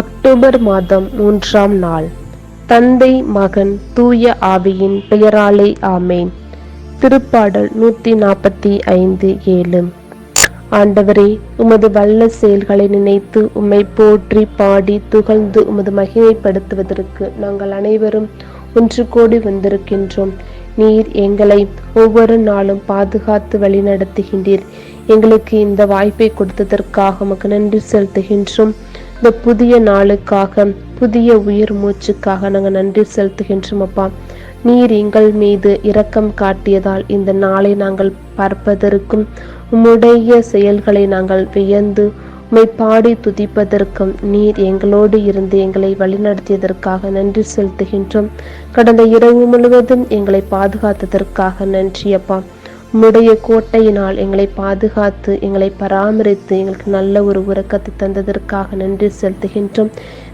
October மாதம் மூன்றாம் நாள். தந்தை மகன் தூய ஆவியின் பெயராலே ஆமேன். திருப்பாடல் நூத்தி நாற்பத்தி ஐந்து ஏழு. ஆண்டவரே உமது வல்ல செயல்களை நினைத்து உம்மை போற்றி பாடி துகழ்ந்து உமது மகிமைப்படுத்துவதற்கு நாங்கள் அனைவரும் ஒன்று கோடி வந்திருக்கின்றோம். நீர் எங்களை ஒவ்வொரு நாளும் பாதுகாத்து வழிநடத்துகின்றீர். எங்களுக்கு இந்த வாய்ப்பை கொடுத்ததற்காக உமக்கு நன்றி செலுத்துகின்றோம். இந்த புதிய நாளுக்காக புதிய உயிர் மூச்சுக்காக நாங்கள் நன்றி செலுத்துகின்றோம் அப்பா. நீர் எங்கள் மீது இரக்கம் காட்டியதால் இந்த நாளை நாங்கள் பார்ப்பதற்கும் உம்முடைய செயல்களை நாங்கள் வியந்து உம்மை பாடி துதிப்பதற்கும் நீர் எங்களோடு இருந்து எங்களை வழிநடத்தியதற்காக நன்றி செலுத்துகின்றோம். கடந்த இரவு முழுவதும் எங்களை பாதுகாத்ததற்காக நன்றி அப்பா. உம்முடைய கோட்டையினால் எங்களை பாதுகாத்து எங்களை பராமரித்து எங்களுக்கு நல்ல ஒரு உறக்கத்தை தந்ததற்காக நன்றி செலுத்துகின்றோம்.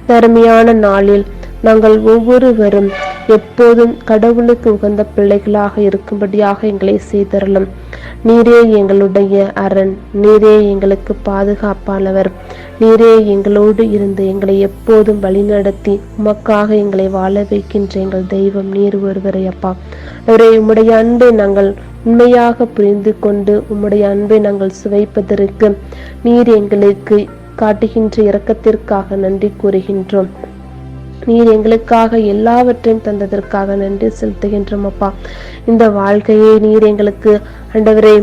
தருமையான நாளில் நாங்கள் ஒவ்வொருவரும் எப்போதும் கடவுளுக்கு உகந்த பிள்ளைகளாக இருக்கும்படியாக எங்களை செய்தரலும். நீரே எங்களுடைய அரண் நீரே எங்களுக்கு பாதுகாப்பானவர். நீரே எங்களோடு இருந்து எங்களை எப்போதும் வழிநடத்தி உமக்காக எங்களை வாழ வைக்கின்ற எங்கள் தெய்வம் நீர் ஒருவரை அப்பா. அவரே உம்முடைய அன்பை நாங்கள் உண்மையாக புரிந்து கொண்டு உம்முடைய அன்பை நாங்கள் சுவைப்பதற்கு நீர் எங்களுக்கு காட்டுகின்ற இரக்கத்திற்காக நன்றி கூறுகின்றோம். நீர் எங்களுக்காக எல்லாவற்றையும் தந்ததற்காக நன்றி செலுத்துகின்றோம் அப்பா. இந்த வாழ்க்கையை நீர் எங்களுக்கு ஆண்டவரே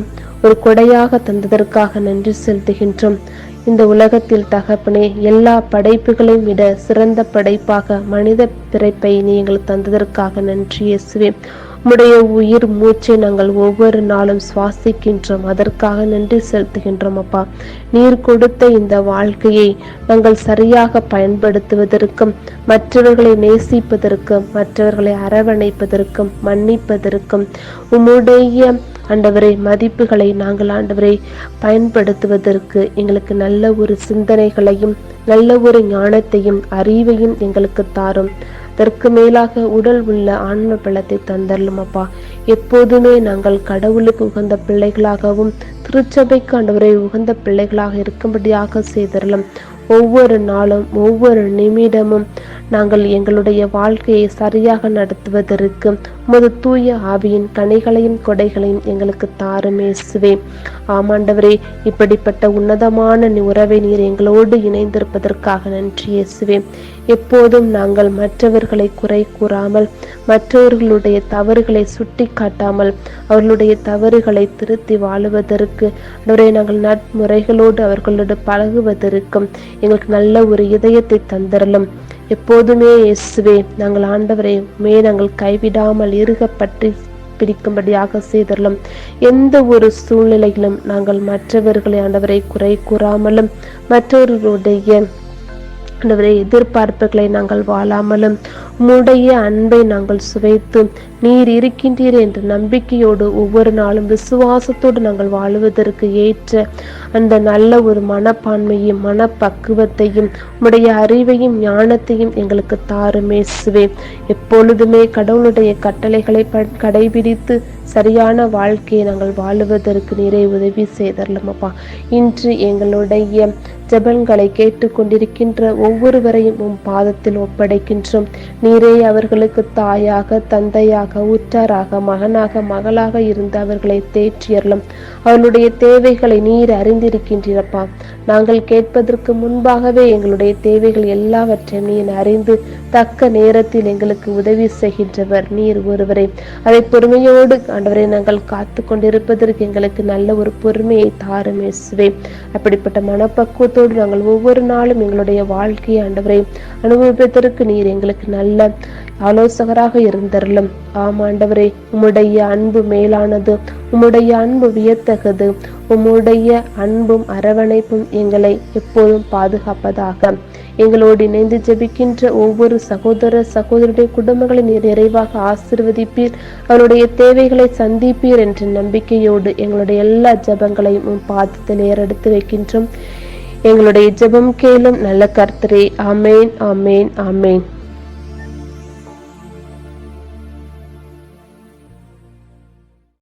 ஒரு கொடையாக தந்ததற்காக நன்றி செலுத்துகின்றோம். இந்த உலகத்தில் தகப்பனே எல்லா படைப்புகளையும் விட சிறந்த படைப்பாக மனித பிறப்பை நீ எங்களுக்கு தந்ததற்காக நன்றி இயேசுவே. உம்முடைய உயிர் மூச்சை நாங்கள் ஒவ்வொரு நாளும் சுவாசிக்கின்றோம். அதற்காக நன்றி செலுத்துகின்றோம் அப்பா. நீர் கொடுத்த இந்த வாழ்க்கையை நாங்கள் சரியாக பயன்படுத்துவதற்கும் மற்றவர்களை நேசிப்பதற்கும் மற்றவர்களை அரவணைப்பதற்கும் மன்னிப்பதற்கும் உம்முடைய ஆண்டவரை மதிப்புகளை நாங்கள் ஆண்டவரை பயன்படுத்துவதற்கு எங்களுக்கு நல்ல ஒரு சிந்தனைகளையும் நல்ல ஒரு ஞானத்தையும் அறிவையும் எங்களுக்கு தாரும். அதற்கு மேலாக உடல் உள்ள ஆன்ம பலத்தை தந்தரலும் அப்பா. எப்போதுமே நாங்கள் கடவுளுக்கு உகந்த பிள்ளைகளாகவும் திருச்சபைக்கு ஆண்டவரை உகந்த பிள்ளைகளாக இருக்கும்படியாக செய்தரலும். ஒவ்வொரு நாளும் ஒவ்வொரு நிமிடமும் நாங்கள் எங்களுடைய வாழ்க்கையை சரியாக நடத்துவதற்கு உமது தூய ஆவியின் கனிகளையும் கொடைகளையும் எங்களுக்கு தாரும் இயேசுவே. ஆமாண்டவரே இப்படிப்பட்ட உன்னதமான உறவை நீர் எங்களோடு இணைந்திருப்பதற்காக நன்றி இயேசுவே. எப்போதும் நாங்கள் மற்றவர்களை குறை கூறாமல் மற்றவர்களுடைய தவறுகளை சுட்டி காட்டாமல் அவர்களுடைய தவறுகளை திருத்தி வாழுவதற்கு அவரை நாங்கள் நட்முறைகளோடு அவர்களோடு பழகுவதற்கும் எங்களுக்கு நல்ல ஒரு இதயத்தை தந்தரலும். எப்போதுமே இயேசுவே நாங்கள் ஆண்டவரை மே நாங்கள் கைவிடாமல் இருக பிடிக்கும்படியாக செய்தரலும். எந்த ஒரு சூழ்நிலையிலும் நாங்கள் மற்றவர்களை ஆண்டவரை குறை கூறாமலும் மற்றவர்களுடைய ஆண்டவரை எதிர்பார்ப்புகளை நாங்கள் வாழாமலும் உம்முடைய அன்பை நாங்கள் சுவைத்து நீர் இருக்கின்றீர் என்ற நம்பிக்கையோடு ஒவ்வொரு நாளும் விசுவாசத்தோடு நாங்கள் வாழுவதற்கு ஏற்ற அந்த நல்ல ஒரு மனப்பான்மையும் மனப்பக்குவத்தையும் உம்முடைய அறிவையும் ஞானத்தையும் எங்களுக்கு தாருமே சுவே. எப்பொழுதுமே கடவுளுடைய கட்டளைகளை கடைபிடித்து சரியான வாழ்க்கையை நாங்கள் வாழுவதற்கு நீரை உதவி செய்தரலமப்பா இன்று எங்களுடைய ஜெபங்களை கேட்டுக்கொண்டிருக்கின்ற ஒவ்வொருவரையும் உம் பாதத்தில் ஒப்படைக்கின்றோம். நீ நீரே அவர்களுக்கு தாயாக தந்தையாக உற்றாராக மகனாக மகளாக இருந்து அவர்களை தேற்றியறலும் அவர்களுடைய தேவைகளை நீர் அறிந்திருக்கின்றீரப்பா. நாங்கள் கேட்பதற்கு முன்பாகவே எங்களுடைய தேவைகள் எல்லாவற்றையும் நீர் அறிந்து தக்க நேரத்தில் எங்களுக்கு உதவி செய்கின்றவர் நீர் ஒருவரை. அதை பொறுமையோடு ஆண்டவரை நாங்கள் காத்து கொண்டிருப்பதற்கு எங்களுக்கு நல்ல ஒரு பொறுமையை தாரும் இயேசுவே. அப்படிப்பட்ட மனப்பக்குவத்தோடு நாங்கள் ஒவ்வொரு நாளும் எங்களுடைய வாழ்க்கையை ஆண்டவரை அனுபவிப்பதற்கு நீர் எங்களுக்கு நல்ல நல்ல ஆலோசகராக இருந்தருளும். ஆமாண்டவரே உம்முடைய அன்பு மேலானது உம்முடைய அன்பு வியத்தகது உம்முடைய அன்பும் அரவணைப்பும் எங்களை எப்போதும் பாதுகாப்பதாக. எங்களோடு இணைந்து ஜெபிக்கின்ற ஒவ்வொரு சகோதர சகோதரருடைய குடும்பங்களை நீர் நிறைவாக ஆசிர்வதிப்பீர். அவருடைய தேவைகளை சந்திப்பீர் என்ற நம்பிக்கையோடு எங்களுடைய எல்லா ஜபங்களையும் உன் பாதத்தில் ஏறெடுத்து வைக்கின்றோம். எங்களுடைய ஜெபம் கேளும் நல்ல கர்த்தரே. அமேன் அமேன் அமேன்